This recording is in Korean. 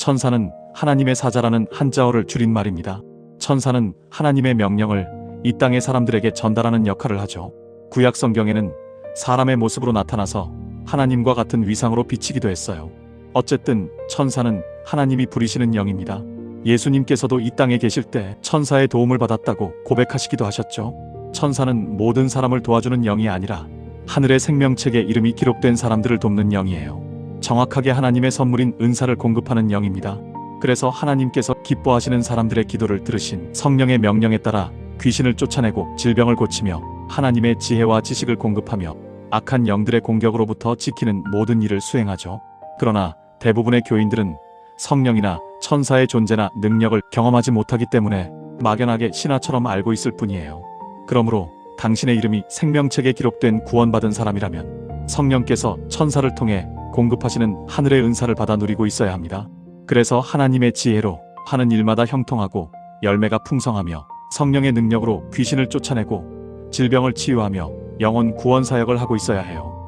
천사는 하나님의 사자라는 한자어를 줄인 말입니다. 천사는 하나님의 명령을 이 땅의 사람들에게 전달하는 역할을 하죠. 구약 성경에는 사람의 모습으로 나타나서 하나님과 같은 위상으로 비치기도 했어요. 어쨌든 천사는 하나님이 부리시는 영입니다. 예수님께서도 이 땅에 계실 때 천사의 도움을 받았다고 고백하시기도 하셨죠. 천사는 모든 사람을 도와주는 영이 아니라 하늘의 생명책에 이름이 기록된 사람들을 돕는 영이에요. 정확하게 하나님의 선물인 은사를 공급하는 영입니다. 그래서 하나님께서 기뻐하시는 사람들의 기도를 들으신 성령의 명령에 따라 귀신을 쫓아내고 질병을 고치며 하나님의 지혜와 지식을 공급하며 악한 영들의 공격으로부터 지키는 모든 일을 수행하죠. 그러나 대부분의 교인들은 성령이나 천사의 존재나 능력을 경험하지 못하기 때문에 막연하게 신화처럼 알고 있을 뿐이에요. 그러므로 당신의 이름이 생명책에 기록된 구원받은 사람이라면 성령께서 천사를 통해 공급하시는 하늘의 은사를 받아 누리고 있어야 합니다. 그래서 하나님의 지혜로 하는 일마다 형통하고 열매가 풍성하며 성령의 능력으로 귀신을 쫓아내고 질병을 치유하며 영혼 구원 사역을 하고 있어야 해요.